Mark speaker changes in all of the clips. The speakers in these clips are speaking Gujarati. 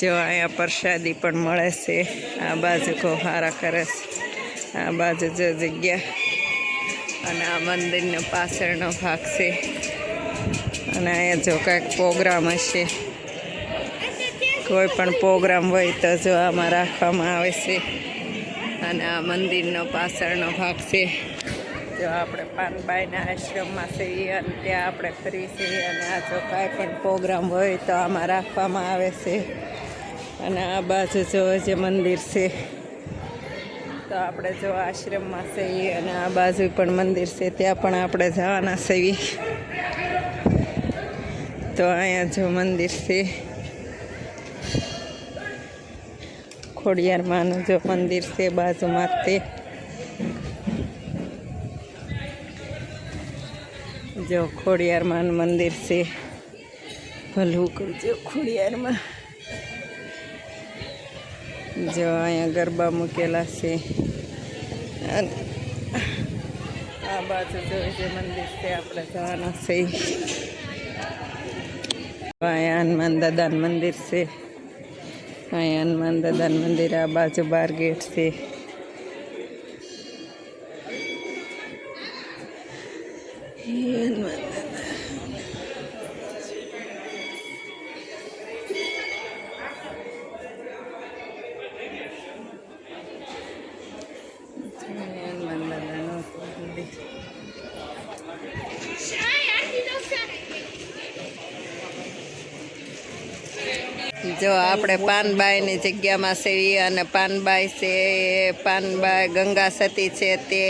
Speaker 1: જો અહીંયા પ્રસાદી પણ મળે છે. આ બાજુ હારા કરે છે. આ બાજુ જો જગ્યા. અને આ મંદિરનો પાછળનો ભાગ છે. અને અહીંયા જો કાંઈક પ્રોગ્રામ હશે. કોઈ પણ પ્રોગ્રામ હોય તો જો આમાં રાખવામાં આવે છે. અને આ મંદિરનો પાછળનો ભાગ છે. જો આપણે પાનબાઈના આશ્રમમાં છીએ અને ત્યાં આપણે ફરી છીએ. અને આ જો કાંઈ પણ પ્રોગ્રામ હોય તો આમાં રાખવામાં આવે છે. અને આ બાજુ જો જે મંદિર છે. તો આપણે જો આશ્રમમાં છીએ અને આ બાજુ પણ મંદિર છે, ત્યાં પણ આપણે જવાના છીએ. તો અહીંયા જો મંદિર છે. ખોડિયારમાંનું જો મંદિર છે બાજુમાં તે. જો ખોડિયારમાં મંદિર છે. ભલું કરજો ખોડિયારમાં. જો અહીંયા ગરબા મૂકેલા છે. આ બાજુ જોઈ છે મંદિર છે, આપણે જવાના છે. અહીંયા હનુમાન દાદાનું મંદિર છે. અહીંયા હનુમાન દાદાનું મંદિર, આ બાજુ બાર ગેટ છે. જો આપણે પાનબાઈની જગ્યામાં સેવી અને પાનબાઈ છે પાનબાઈ ગંગા સતી છે, તે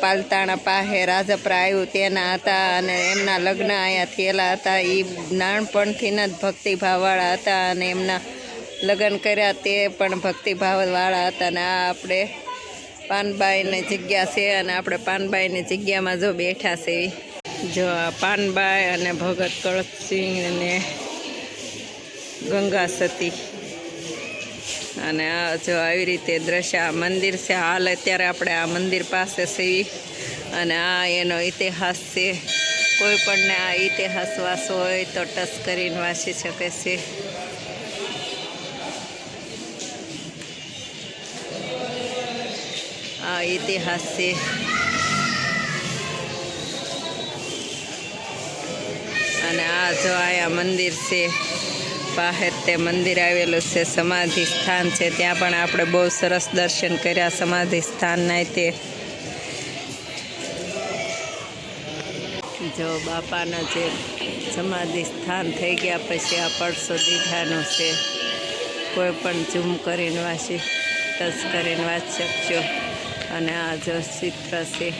Speaker 1: પાલતાણા પાસે રાજપરા આવ્યું તેના હતા અને એમના લગ્ન અહીંયા થયેલા હતા. એ નાનપણથી જ ભક્તિભાવવાળા હતા અને એમના લગ્ન કર્યા તે પણ ભક્તિભાવવાળા હતા અને આ આપણે પાનબાઈની જગ્યા છે અને આપણે પાનબાઈની જગ્યામાં જો બેઠા છે જો પાનબાઈ અને ભગત કળસિંહ અને ગંગા સતી. અને આ જો આવી રીતે દ્રશ્ય, આ મંદિર છે. હાલ અત્યારે આપણે આ મંદિર પાસે છીએ. અને આ એનો ઇતિહાસ છે. કોઈ પણને આ ઇતિહાસ વાંચવો હોય તો ટચ કરીને વાંચી શકે છે. આ ઇતિહાસ છે. અને આ જો આયા મંદિર છે. બહાર તે મંદિર આવેલું છે, સમાધિ સ્થાન છે. ત્યાં પણ આપણે બહુ સરસ દર્શન કર્યા સમાધિ સ્થાનના તે. જો બાપાના જે સમાધિ સ્થાન થઈ ગયા પછી આ પડસો દીધાનું છે. કોઈ પણ ઝૂમ કરીને વાંચી, ટચ કરીને વાંચી શકજો. અને આ જો ચિત્ર છે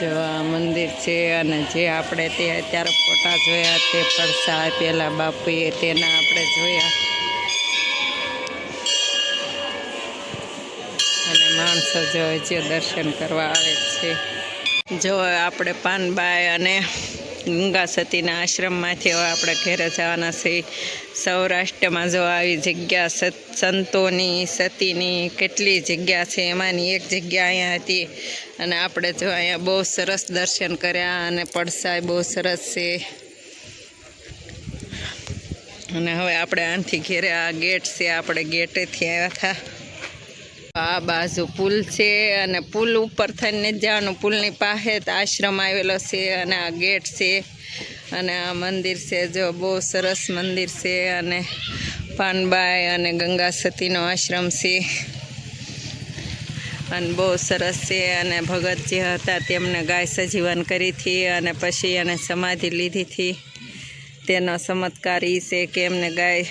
Speaker 1: જો આ મંદિર છે અને જે આપણે તે અત્યારે ફોટા જોયા તે પડસા આપેલા બાપુએ તેના આપણે જોયા. અને માણસો જો જે દર્શન કરવા આવે છે. જો આપણે પાનબાઈ અને ગંગા સતીના આશ્રમમાંથી હવે આપણે ઘેરે જવાના છે સૌરાષ્ટ્રમાં જો આવી જગ્યા સત સંતોની, સતીની કેટલી જગ્યા છે, એમાંની એક જગ્યા અહીંયા હતી. અને આપણે જો અહીંયા બહુ સરસ દર્શન કર્યા અને પડસાય બહુ સરસ છે. અને હવે આપણે આનથી ઘેરે આ ગેટ છે, આપણે ગેટેથી આવ્યા હતા. આ બાજુ પુલ છે અને પુલ ઉપર થઈને જવાનું પુલની પાસે આશ્રમ આવેલો છે અને આ ગેટ છે અને આ મંદિર છે. જો બહુ સરસ મંદિર છે અને પાનબાઈ અને ગંગા સતીનો આશ્રમ છે. અને બહુ સરસ છે અને ભગત જે હતા તેમને ગાય સજીવન કરી હતી અને પછી એને સમાધિ લીધી હતી. તેનો ચમત્કાર એ છે કે એમને ગાય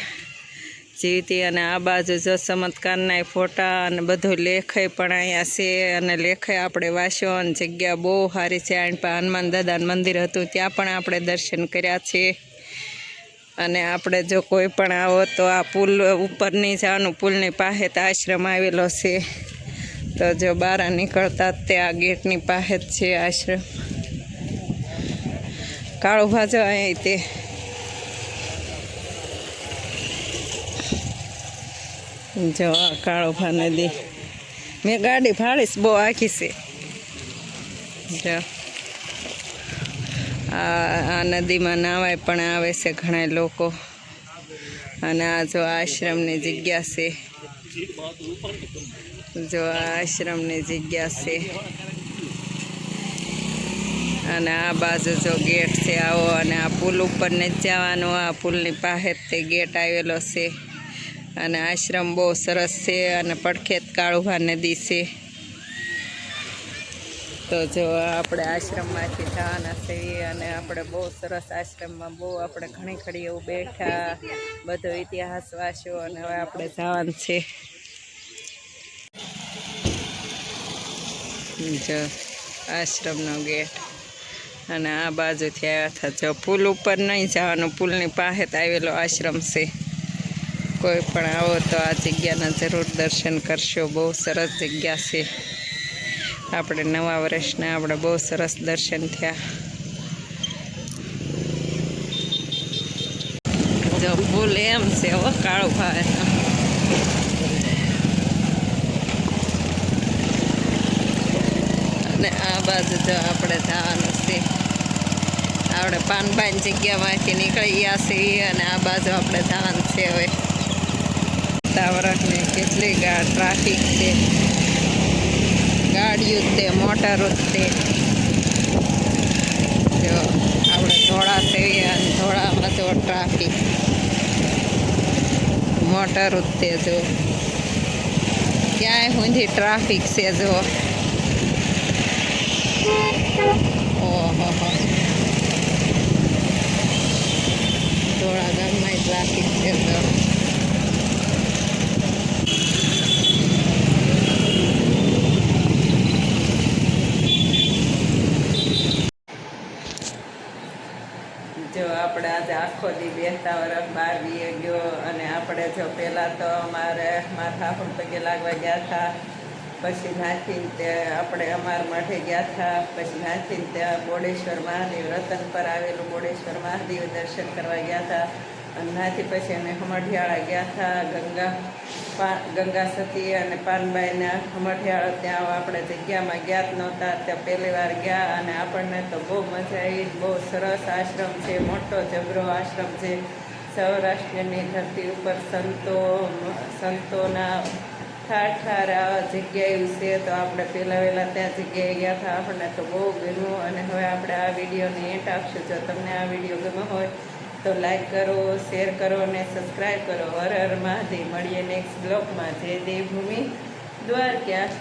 Speaker 1: જીવતી અને આ બાજુ જો ચમત્કારના ફોટા અને બધું લેખાય પણ અહીંયા છે અને લેખાય આપણે વાંચ્યો અને જગ્યા બહુ સારી છે. પણ હનુમાન દાદાનું મંદિર હતું, ત્યાં પણ આપણે દર્શન કર્યા છે. અને આપણે જો કોઈ પણ આવો તો આ પુલ ઉપરની જવાનું પુલની પાસે તો આશ્રમ આવેલો છે. તો જો બહાર નીકળતા તે આ ગેટની પાસે જ છે આશ્રમ. કાળો ભાજો અહીં તે જો કાળો કાળોભા નદી મેં ગાડી ફાળીશ બહુ આખી છે. જો. આ નદીમાં નાવાય પણ આવે છે ઘણા લોકો. અને આ જો આશ્રમની જગ્યા છે. જો આ આશ્રમની જગ્યા છે. અને આ બાજુ જો ગેટ છે આવો અને આ પુલ ઉપર ને જવાનું. આ પુલની પાસે તે ગેટ આવેલો છે. અને આશ્રમ બહુ સરસ છે અને પડખેત કાળુભા નદી છે. તો જો આપણે આશ્રમમાંથી જવાના છીએ અને આપણે બહુ સરસ આશ્રમમાં બહુ આપણે ઘણી ઘડી એવું બેઠા, બધો ઇતિહાસ વાંચ્યો અને હવે આપણે જવાનું છે. જો આશ્રમનો ગેટ. અને આ બાજુથી આવ્યા હતા. જો પુલ ઉપર નહીં જવાનું, પુલની પાસે આવેલો આશ્રમ છે. કોઈ પણ આવો તો આ જગ્યાના જરૂર દર્શન કરશો. બહુ સરસ જગ્યા છે. આપણે નવા વર્ષના આપણે બહુ સરસ દર્શન થયા. જો ફૂલ એમ છે હો, કાળું ભાવે અને આ બાજુ જો આપણે જવાનું છે. આપણે પાનબાઈન જગ્યામાંથી નીકળી ગયા છીએ અને આ બાજુ આપણે જવાનું છે હવે. વાતાવરણને કેટલી ટ્રાફિક છે. ગાડીઓ તે મોટરો તે જો આપણે ધોળા થઈએ અને ધોળામાં તો ટ્રાફિક. મોટરો ઉત્તે જો. ક્યાંય સુધી ટ્રાફિક છે જો. ઓહો ધોળા ગામમાં ટ્રાફિક છે તો જો આપણે આજે આખો દી વરસ બહાર બી ગયો અને આપણે જો પહેલાં તો અમારે માથા પણ પગે લાગવા ગયા હતા. પછી નાથીને તે આપણે અમારા મઠે ગયા હતા. પછી નાથીને ત્યાં બોડેશ્વર મહાદેવ, રતન પર આવેલું બોડેશ્વર મહાદેવ દર્શન કરવા ગયા હતા. અને નાથી પછી અમે હમઢિયાળા ગયા હતા, ગંગા ગંગા સતી અને પાનબાઈના હમઠિયાળો ત્યાં આપણે જગ્યામાં ગયા જ નહોતા, ત્યાં પહેલી વાર ગયા અને આપણને તો બહુ મજા આવી બહુ સરસ આશ્રમ છે, મોટો જબરો આશ્રમ છે. સૌરાષ્ટ્રની ધરતી ઉપર સંતો, સંતોના ઠાર ઠાર આ જગ્યાએ છે, તો આપણે પહેલાં વહેલાં ત્યાં જગ્યાએ ગયા હતા. આપણને તો બહુ ગમ્યું અને હવે આપણે આ વિડીયોને એન્ટ આપશું. જો તમને આ વીડિયો ગમ્યો હોય તો લાઈક કરો શેર કરો અને સબસ્ક્રાઈબ કરો. હર હર મહાદેવ. મળીએ નેક્સ્ટ બ્લોગમાં જય દેવભૂમિ. દ્વારકા